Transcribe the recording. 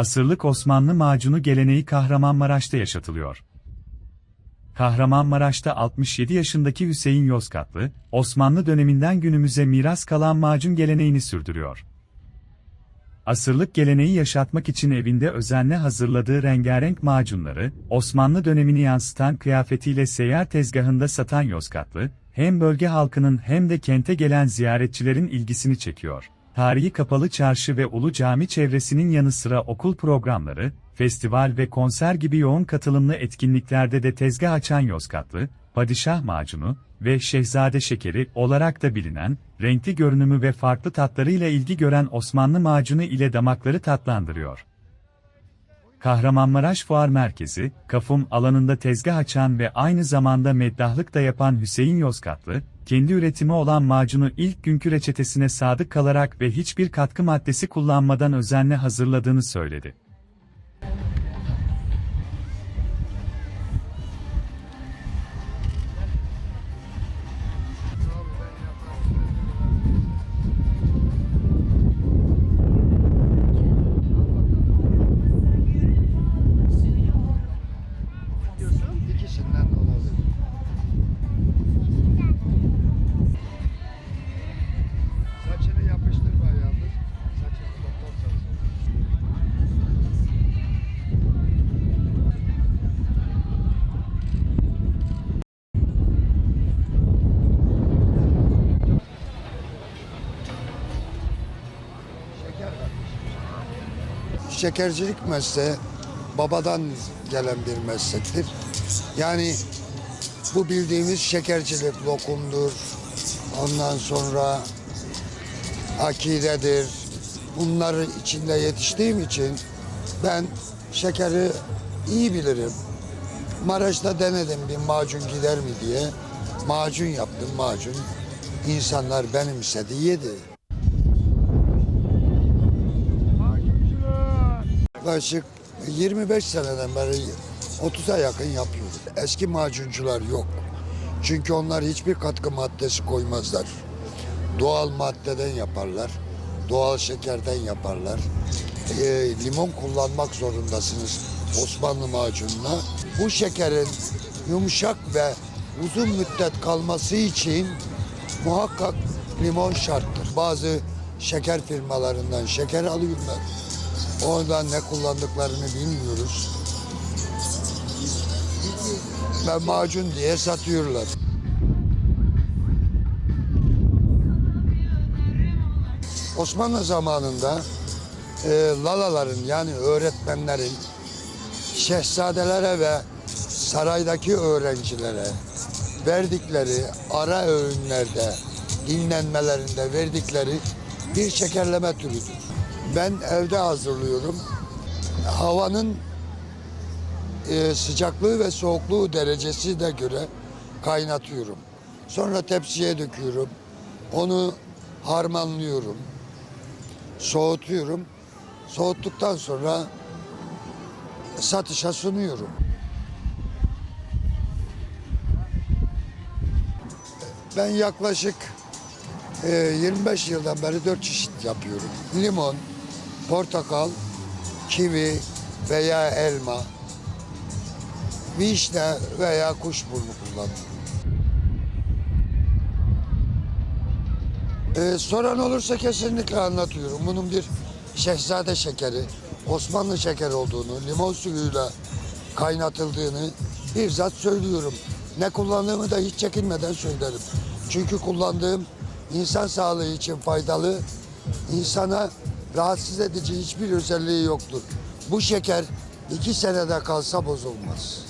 Asırlık Osmanlı macunu geleneği Kahramanmaraş'ta yaşatılıyor. Kahramanmaraş'ta 67 yaşındaki Hüseyin Yozgatlı, Osmanlı döneminden günümüze miras kalan macun geleneğini sürdürüyor. Asırlık geleneği yaşatmak için evinde özenle hazırladığı rengarenk macunları, Osmanlı dönemini yansıtan kıyafetiyle seyyar tezgahında satan Yozgatlı, hem bölge halkının hem de kente gelen ziyaretçilerin ilgisini çekiyor. Tarihi Kapalı Çarşı ve Ulu Cami çevresinin yanı sıra okul programları, festival ve konser gibi yoğun katılımlı etkinliklerde de tezgah açan Yozgatlı, Padişah Macunu ve Şehzade Şekeri olarak da bilinen, renkli görünümü ve farklı tatlarıyla ilgi gören Osmanlı macunu ile damakları tatlandırıyor. Kahramanmaraş Fuar Merkezi, Kafum alanında tezgah açan ve aynı zamanda meddahlık da yapan Hüseyin Yozgatlı, kendi üretimi olan macunu ilk günkü reçetesine sadık kalarak ve hiçbir katkı maddesi kullanmadan özenle hazırladığını söyledi. Şekercilik mesleği babadan gelen bir meslektir. Yani bu bildiğimiz şekercilik lokumdur. Ondan sonra akidedir. Bunları içinde yetiştiğim için ben şekeri iyi bilirim. Maraş'ta denedim bir macun gider mi diye. Macun yaptım macun. İnsanlar benimsedi yedi. Yaklaşık 25 seneden beri 30'a yakın yapıyoruz. Eski macuncular yok. Çünkü onlar hiçbir katkı maddesi koymazlar. Doğal maddeden yaparlar. Doğal şekerden yaparlar. Ee, limon kullanmak zorundasınız Osmanlı macununa. Bu şekerin yumuşak ve uzun müddet kalması için muhakkak limon şarttır. Bazı şeker firmalarından şeker alıyorlar. Oradan ne kullandıklarını bilmiyoruz. Ve macun diye satıyorlar. Osmanlı zamanında e, lalaların yani öğretmenlerin şehzadelere ve saraydaki öğrencilere verdikleri ara öğünlerde, dinlenmelerinde verdikleri bir şekerleme türüdür. Ben evde hazırlıyorum. Havanın e, sıcaklığı ve soğukluğu derecesi de göre kaynatıyorum. Sonra tepsiye döküyorum. Onu harmanlıyorum. Soğutuyorum. Soğuttuktan sonra satışa sunuyorum. Ben yaklaşık e, 25 yıldan beri 4 çeşit yapıyorum. Limon, portakal, kivi veya elma, vişne veya kuşburnu kullanıyorum. Ee, soran olursa kesinlikle anlatıyorum. Bunun bir şehzade şekeri, Osmanlı şeker olduğunu, limon suyuyla kaynatıldığını bizzat söylüyorum. Ne kullandığımı da hiç çekinmeden söylerim. Çünkü kullandığım insan sağlığı için faydalı, insana rahatsız edici hiçbir özelliği yoktur. Bu şeker iki senede kalsa bozulmaz.